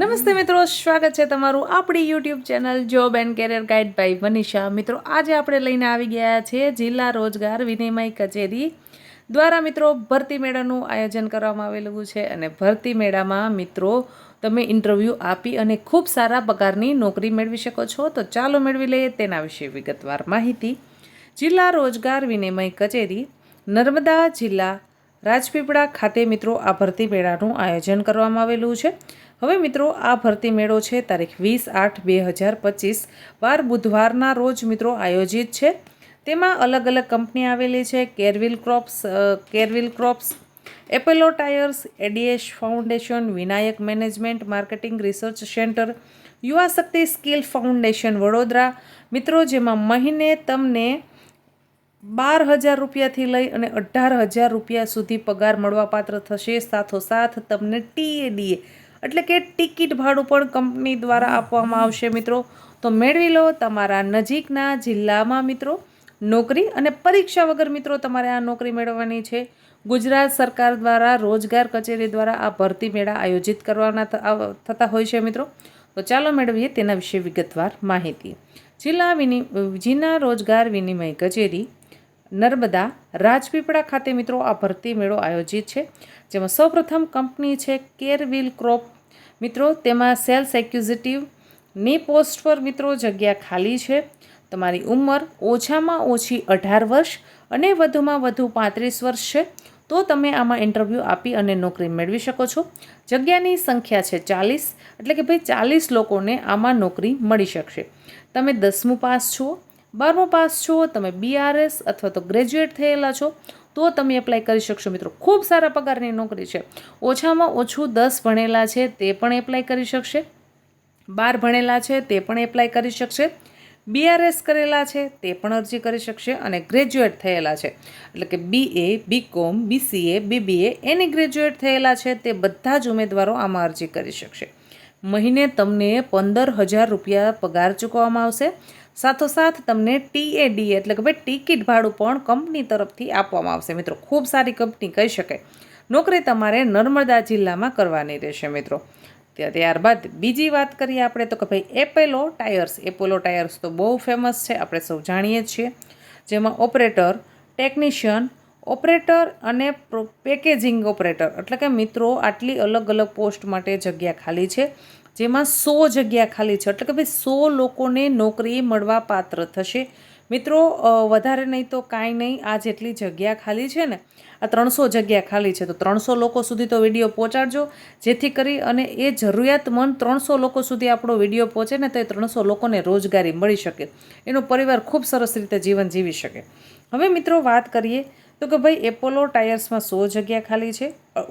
નમસ્તે મિત્રો, સ્વાગત છે તમારું આપણી YouTube channel job and career guide by Manisha મિત્રો, આજે આપણે લઈને આવી ગયા છે જિલ્લા રોજગાર વિનિમય કચેરી દ્વારા મિત્રો, ભરતી મેળાનું આયોજન કરવામાં આવેલું છે અને ભરતી મેળામાં મિત્રો, તમે ઇન્ટરવ્યૂ આપી અને ખૂબ સારા પગારની નોકરી મેળવી શકો છો. તો ચાલો મેળવી લઈએ તેના વિશે વિગતવાર માહિતી. જિલ્લા રોજગાર વિનિમય કચેરી, નર્મદા જિલ્લા રાજપીપળા ખાતે મિત્રો, આ ભરતી મેળાનું આયોજન કરવામાં આવેલું છે. હવે મિત્રો, આ ભરતી મેળો છે તારીખ વીસ આઠ બે હજાર પચીસ. વાર બુધવારના રોજ મિત્રો આયોજિત છે. તેમાં અલગ અલગ કંપની આવેલી છે, કેરવિલ crops કેરવિલ crops, Apollo tyres, ADS foundation, Vinayak management, marketing research centre Yuva Shakti skill foundation Vadodara. મિત્રો, જેમાં મહિને તમને બાર હજાર રૂપિયાથી લઈ અને અઢાર હજાર રૂપિયા સુધી પગાર મળવાપાત્ર થશે. સાથોસાથ તમને ટીએડીએ એટલે કે ટિકિટ ભાડું પણ કંપની દ્વારા આપવામાં આવશે, મિત્રો. તો મેળવી લો તમારા નજીકના જિલ્લામાં, મિત્રો. નોકરી અને પરીક્ષા વગર, મિત્રો, તમારે આ નોકરી મેળવવાની છે. ગુજરાત સરકાર દ્વારા રોજગાર કચેરી દ્વારા આ ભરતી મેળા આયોજિત કરવાના થતા હોય છે, મિત્રો. તો ચાલો મેળવીએ તેના વિશે વિગતવાર માહિતી. જિલ્લા વિનિ જિલ્લા રોજગાર વિનિમય કચેરી નર્મદા રાજપીપળા ખાતે મિત્રો આ ભરતી મેળો આયોજિત છે, જેમાં સૌપ્રથમ કંપની છે કેરવિલ ક્રોપ. મિત્રો, તેમાં સેલ્સ એક્ઝિક્યુટિવની પોસ્ટ પર મિત્રો જગ્યા ખાલી છે. તમારી ઉંમર ઓછામાં ઓછી અઢાર વર્ષ અને વધુમાં વધુ પાંત્રીસ વર્ષ છે, તો તમે આમાં ઇન્ટરવ્યૂ આપી અને નોકરી મેળવી શકો છો. જગ્યાની સંખ્યા છે ચાલીસ, એટલે કે ભાઈ ચાલીસ લોકોને આમાં નોકરી મળી શકશે. તમે દસમું પાસ છો બારમું પાસ છો, તમે બીઆરએસ અથવા તો ગ્રેજ્યુએટ થયેલા છો, તો તમે એપ્લાય કરી શકશો. મિત્રો, ખૂબ સારા પગારની નોકરી છે. ઓછામાં ઓછું દસ ભણેલા છે, તે પણ એપ્લાય કરી શકશે. બાર ભણેલા છે, તે પણ એપ્લાય કરી શકશે. બીઆરએસ કરેલા છે, તે પણ અરજી કરી શકશે અને ગ્રેજ્યુએટ થયેલા છે. એટલે કે બીએ બીકોમ બીસીએ બીબીએ એની ગ્રેજ્યુએટ થયેલા છે, તે બધા જ ઉમેદવારો આમાં અરજી કરી શકશે. મહિને તમને પંદર હજાર રૂપિયા પગાર ચૂકવવામાં આવશે. સાથોસાથ તમને ટીએડી એટલે કે ભાઈ ટિકિટ ભાડું પણ કંપની તરફથી આપવામાં આવશે. મિત્રો, ખૂબ સારી કંપની કહી શકાય. નોકરી તમારે નર્મદા જિલ્લામાં કરવાની રહેશે, મિત્રો. ત્યા- ત્યારબાદ બીજી વાત કરીએ આપણે તો કે ભાઈ એપેલો ટાયર્સ. એપોલો ટાયર્સ તો બહુ ફેમસ છે, આપણે સૌ જાણીએ છીએ. જેમાં ઓપરેટર, ટેકનિશિયન ઓપરેટર અને પેકેજિંગ ઓપરેટર. એટલે કે મિત્રો, આટલી અલગ અલગ પોસ્ટ માટે જગ્યા ખાલી છે. જેમાં સો જગ્યા ખાલી છે. એટલે કે ભાઈ સો લોકોને નોકરી મળવા પાત્ર થશે. મિત્રો વધારે નહીં તો કાંઈ નહીં. આ જેટલી જગ્યા ખાલી છે ને, આ ત્રણસો જગ્યા ખાલી છે. તો ત્રણસો લોકો સુધી તો વીડિયો પહોંચાડજો. જેથી કરી અને એ જરૂરિયાતમંદ ત્રણસો લોકો સુધી આપણો વીડિયો પહોંચે ને તો એ ત્રણસો લોકોને રોજગારી મળી શકે. એનો પરિવાર ખૂબ સરસ રીતે જીવન જીવી શકે. હવે મિત્રો વાત કરીએ તો કે ભાઈ, એપોલો ટાયર્સમાં સો જગ્યા ખાલી છે.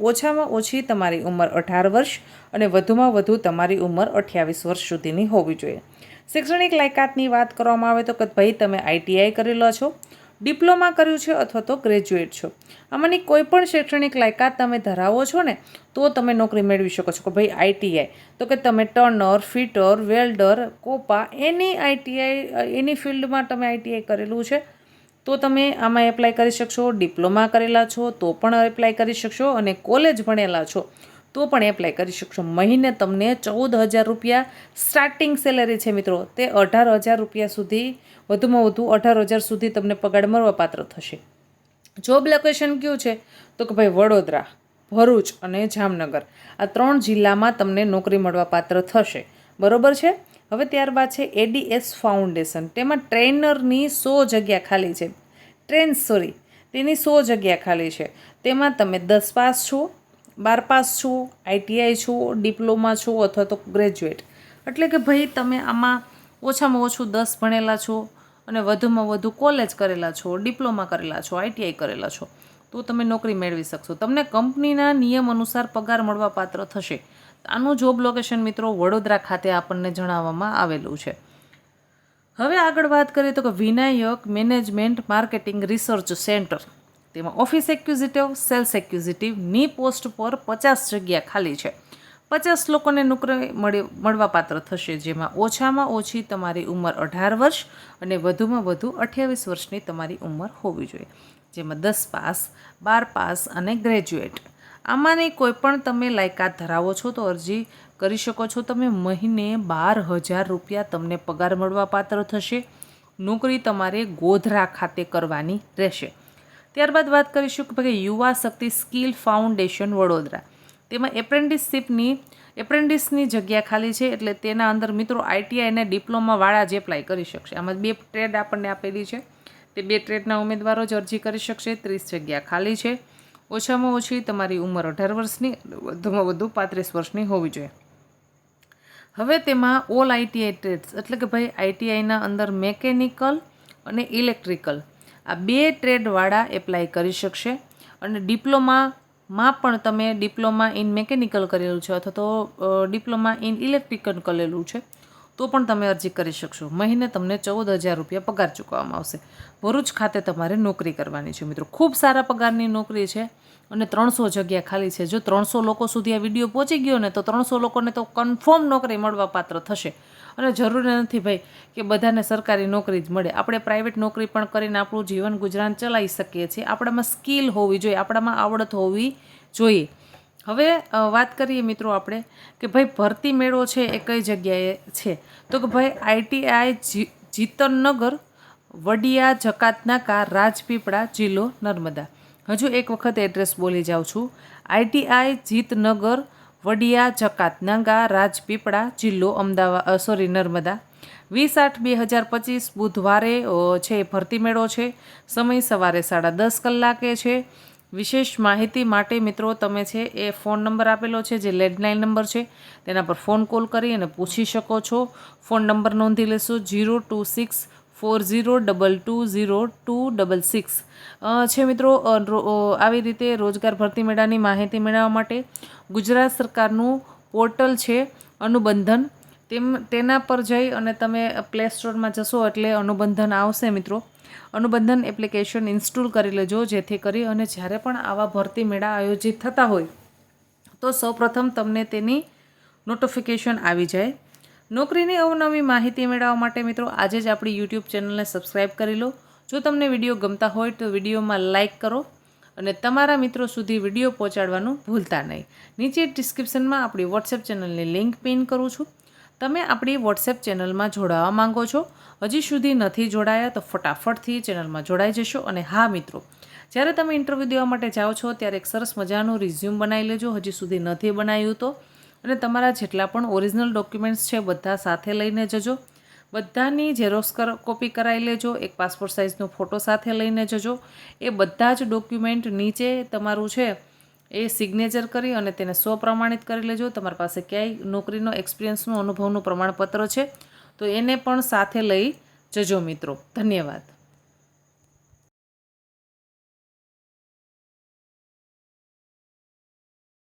ઓછામાં ઓછી તમારી ઉંમર અઢાર વર્ષ અને વધુમાં વધુ તમારી ઉંમર અઠ્યાવીસ વર્ષ સુધીની હોવી જોઈએ. શૈક્ષણિક લાયકાતની વાત કરવામાં આવે તો કે ભાઈ, તમે આઈટીઆઈ કરેલો છો, ડિપ્લોમા કર્યું છે અથવા તો ગ્રેજ્યુએટ છો. આમાંની કોઈ પણ શૈક્ષણિક લાયકાત તમે ધરાવો છો ને, તો તમે નોકરી મેળવી શકો છો. કે ભાઈ આઈટીઆઈ તો કે તમે ટર્નર, ફિટર, વેલ્ડર, કોપા, એની આઈટીઆઈ એની ફિલ્ડમાં તમે આઈટીઆઈ કરેલું છે. તો તમે આમાં એપ્લાય કરી શકશો ડિપ્લોમા કરેલા છો તો પણ એપ્લાય કરી શકશો અને કોલેજ ભણેલા છો તો પણ એપ્લાય કરી શકશો. મહિને તમને ચૌદ હજાર રૂપિયા સ્ટાર્ટિંગ સેલેરી છે મિત્રો. તે અઢાર હજાર રૂપિયા સુધી, વધુમાં વધુ અઢાર હજાર સુધી તમને પગાર મળવાપાત્ર થશે. જોબ લોકેશન કયું છે? તો કે ભાઈ વડોદરા, ભરૂચ અને જામનગર. આ ત્રણ જિલ્લામાં તમને નોકરી મળવાપાત્ર થશે. બરોબર છે? હવે ત્યારબાદ છે એડીએસ ફાઉન્ડેશન તેમાં ટ્રેનરની સો જગ્યા ખાલી છે. ટ્રેન, સોરી, તેની સો જગ્યા ખાલી છે. તેમાં તમે દસ પાસ છો, બાર પાસ છો આઈટીઆઈ છો, ડિપ્લોમા છો અથવા તો ગ્રેજ્યુએટ. એટલે કે ભાઈ તમે આમાં ઓછામાં ઓછું દસ ભણેલા છો અને વધુમાં વધુ કોલેજ કરેલા છો, ડિપ્લોમા કરેલા છો આઈટીઆઈ કરેલા છો, તો તમે નોકરી મેળવી શકશો. તમને કંપનીના નિયમ અનુસાર પગાર મળવા પાત્ર થશે. આનું જોબ લોકેશન મિત્રો વડોદરા ખાતે આપણને જણાવવામાં આવેલું છે. હવે આગળ વાત કરીએ તો કે Vinayak management marketing research centre. તેમાં ઓફિસ એક્ઝિક્યુટિવ સેલ્સ એક્ઝિક્યુટિવની પોસ્ટ પર પચાસ જગ્યા ખાલી છે. પચાસ લોકોને નોકરી મળી, મળવાપાત્ર થશે, જેમાં ઓછામાં ઓછી તમારી ઉંમર અઢાર વર્ષ અને વધુમાં વધુ અઠ્યાવીસ વર્ષની તમારી ઉંમર હોવી જોઈએ. જેમાં દસ પાસ, બાર પાસ અને ગ્રેજ્યુએટ. આમાંની કોઈ પણ તમે લાયકાત ધરાવો છો તો અરજી કરી શકો છો. તમે મહિને બાર હજાર રૂપિયા તમને પગાર મળવા પાત્ર થશે. નોકરી તમારે ગોધરા ખાતે કરવાની રહેશે. ત્યારબાદ વાત કરીશું કે ભાઈ યુવા શક્તિ સ્કિલ ફાઉન્ડેશન વડોદરા. તેમાં એપ્રેન્ટિસશીપની, એપ્રેન્ટિસની જગ્યા ખાલી છે એટલે તેના અંદર મિત્રો આઈટીઆઈ અને ડિપ્લોમાવાળા જ એપ્લાય કરી શકશે. આમાં બે ટ્રેડ આપણને આપેલી છે. તે બે ટ્રેડના ઉમેદવારો જ અરજી કરી શકશે. ત્રીસ જગ્યા ખાલી છે. ઓછામાં ઓછી તમારી ઉંમર અઢાર વર્ષની, વધુમાં વધુ પાંત્રીસ વર્ષની હોવી જોઈએ. હવે તેમાં ઓલ આઈટીઆઈ ટ્રેડ્સ એટલે કે ભાઈ આઈટીઆઈના અંદર મેકેનિકલ અને ઇલેક્ટ્રિકલ આ બે ટ્રેડવાળા એપ્લાય કરી શકશે. અને ડિપ્લોમામાં પણ તમે ડિપ્લોમા ઇન મેકેનિકલ કરેલું છે, અથવા તો ડિપ્લોમા ઇન ઇલેક્ટ્રિકલ કરેલું છે. તો પણ તમે અરજી કરી શકશો. મહિને તમને ચૌદ હજાર રૂપિયા પગાર ચૂકવવામાં આવશે. ભરૂચ ખાતે તમારે નોકરી કરવાની છે મિત્રો. ખૂબ સારા પગારની નોકરી છે અને ત્રણસો જગ્યા ખાલી છે. જો ત્રણસો લોકો સુધી આ વીડિયો પહોંચી ગયો ને તો ત્રણસો લોકોને તો કન્ફર્મ નોકરી મળવા પાત્ર થશે. અને જરૂરી નથી ભાઈ કે બધાને સરકારી નોકરી જ મળે. આપણે પ્રાઇવેટ નોકરી પણ કરીને આપણું જીવન ગુજરાન ચલાવી શકીએ છીએ. આપણામાં સ્કિલ હોવી જોઈએ. આપણામાં આવડત હોવી જોઈએ. હવે વાત કરીએ મિત્રો આપણે કે ભાઈ ભરતી મેળો છે એ કઈ જગ્યાએ છે? તો કે ભાઈ આઈટીઆઈ જીતનનગર, વડિયા, જકાતનાકા, રાજપીપળા, જિલ્લો નર્મદા. હજુ એક વખત એડ્રેસ બોલી જાઉં છું. આઈટીઆઈ જીતનગર, વડિયા જકાતનાગા રાજપીપળા, જિલ્લો અમદાવાદ સોરી, નર્મદા. વીસ આઠ બે હજાર પચીસ બુધવારે છે ભરતી મેળો છે. સમય સવારે સાડા દસ કલાકે છે. વિશેષ માહિતી માટે મિત્રો તમે છે એ ફોન નંબર આપેલો છે, જે લેન્ડલાઇન નંબર છે, તેના પર ફોન કોલ કરી અને પૂછી શકો છો. ફોન નંબર નોંધી લેશો zero two six four zero double two zero two double six. છે મિત્રો આવી રીતે રોજગાર ભરતી મેળાની માહિતી મેળવવા માટે ગુજરાત સરકારનું પોર્ટલ છે અનુબંધન. તેમ, તેના પર જઈ અને તમે પ્લે સ્ટોરમાં જશો એટલે અનુબંધન આવશે મિત્રો. અનુબંધન એપ્લિકેશન ઇન્સ્ટોલ કરી લેજો, જેથી કરી અને જ્યારે પણ આવા ભરતી મેળા આયોજિત થતા હોય, તો સૌપ્રથમ તમને તેની નોટિફિકેશન આવી જાય. નોકરીની અવનવી માહિતી મેળવવા માટે મિત્રો, આજે જ આપણી યુટ્યુબ ચેનલને સબસ્ક્રાઈબ કરી લો. જો તમને વીડિયો ગમતા હોય, તો વિડીયોમાં લાઇક કરો અને તમારા મિત્રો સુધી વીડિયો પહોંચાડવાનું ભૂલતા નહીં. નીચે ડિસ્ક્રિપ્શનમાં આપણી વોટ્સએપ ચેનલની લિંક પિન કરું છું. તમે આપણી વોટ્સએપ ચેનલમાં જોડાવા માંગો છો? હજી સુધી નથી જોડાયા તો ફટાફટથી ચેનલમાં જોડાઈ જશો અને હા મિત્રો, જ્યારે તમે ઇન્ટરવ્યૂ દેવા માટે જાઓ છો ત્યારે એક સરસ મજાનું રિઝ્યુમ બનાવી લેજો. હજી સુધી નથી બનાવ્યું તો. અને તમારા જેટલા પણ ઓરિજિનલ ડોક્યુમેન્ટ્સ છે બધા સાથે લઈને જજો. બધાની ઝેરોક્સ કોપી કરાવી લેજો. એક પાસપોર્ટ સાઇઝનો ફોટો સાથે લઈને જજો. એ બધા જ ડોક્યુમેન્ટ નીચે તમારું છે. એ સિગ્નેચર કરી અને તેને સ્વપ્રમાણિત કરી લેજો. તમારી પાસે ક્યાંય નોકરીનો એક્સપિરિયન્સનું અનુભવનું પ્રમાણપત્ર છે. તો એને પણ સાથે લઈ જજો મિત્રો. ધન્યવાદ.